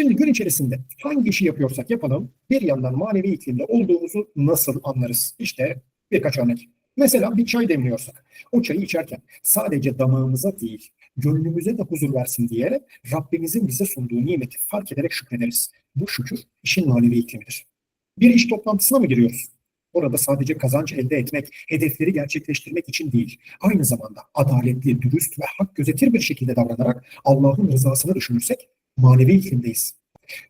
Şimdi gün içerisinde hangi işi yapıyorsak yapalım bir yandan manevi iklimde olduğumuzu nasıl anlarız? İşte birkaç örnek. Mesela bir çay demliyorsak, o çayı içerken sadece damağımıza değil, gönlümüze de huzur versin diye Rabbimizin bize sunduğu nimeti fark ederek şükrederiz. Bu şükür işin manevi iklimidir. Bir iş toplantısına mı giriyoruz? Orada sadece kazanç elde etmek, hedefleri gerçekleştirmek için değil, aynı zamanda adaletli, dürüst ve hak gözetir bir şekilde davranarak Allah'ın rızasını düşünürsek manevi iklimdeyiz.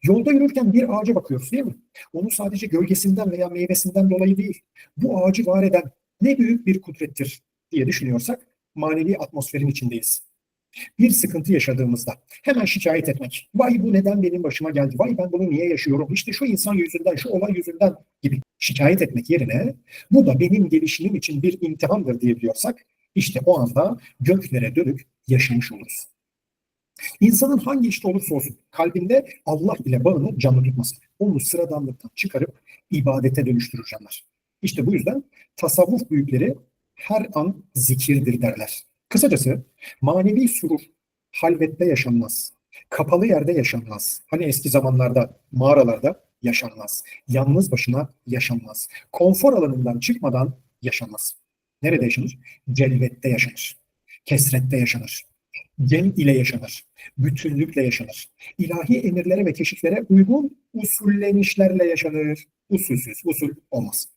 Yolda yürürken bir ağaca bakıyoruz değil mi? Onu sadece gölgesinden veya meyvesinden dolayı değil, bu ağacı var eden ne büyük bir kudrettir diye düşünüyorsak manevi atmosferin içindeyiz. Bir sıkıntı yaşadığımızda hemen şikayet etmek. Vay bu neden benim başıma geldi? Vay ben bunu niye yaşıyorum? İşte şu insan yüzünden, şu olay yüzünden gibi şikayet etmek yerine bu da benim gelişimim için bir imtihandır diyebiliyorsak işte o anda göklere dönük yaşamış oluruz. İnsanın hangi işte olursa olsun kalbinde Allah ile bağını canlı tutması. Onu sıradanlıktan çıkarıp ibadete dönüştürür canlar. İşte bu yüzden tasavvuf büyükleri her an zikirdir derler. Kısacası manevi surur halvette yaşanmaz. Kapalı yerde yaşanmaz. Hani eski zamanlarda mağaralarda yaşanmaz. Yalnız başına yaşanmaz. Konfor alanından çıkmadan yaşanmaz. Nerede yaşanır? Celvette yaşanır. Kesrette yaşanır. Cem ile yaşanır. Bütünlükle yaşanır. İlahi emirlere ve keşiflere uygun usullenişlerle yaşanır. Usulsüz, usul olmaz.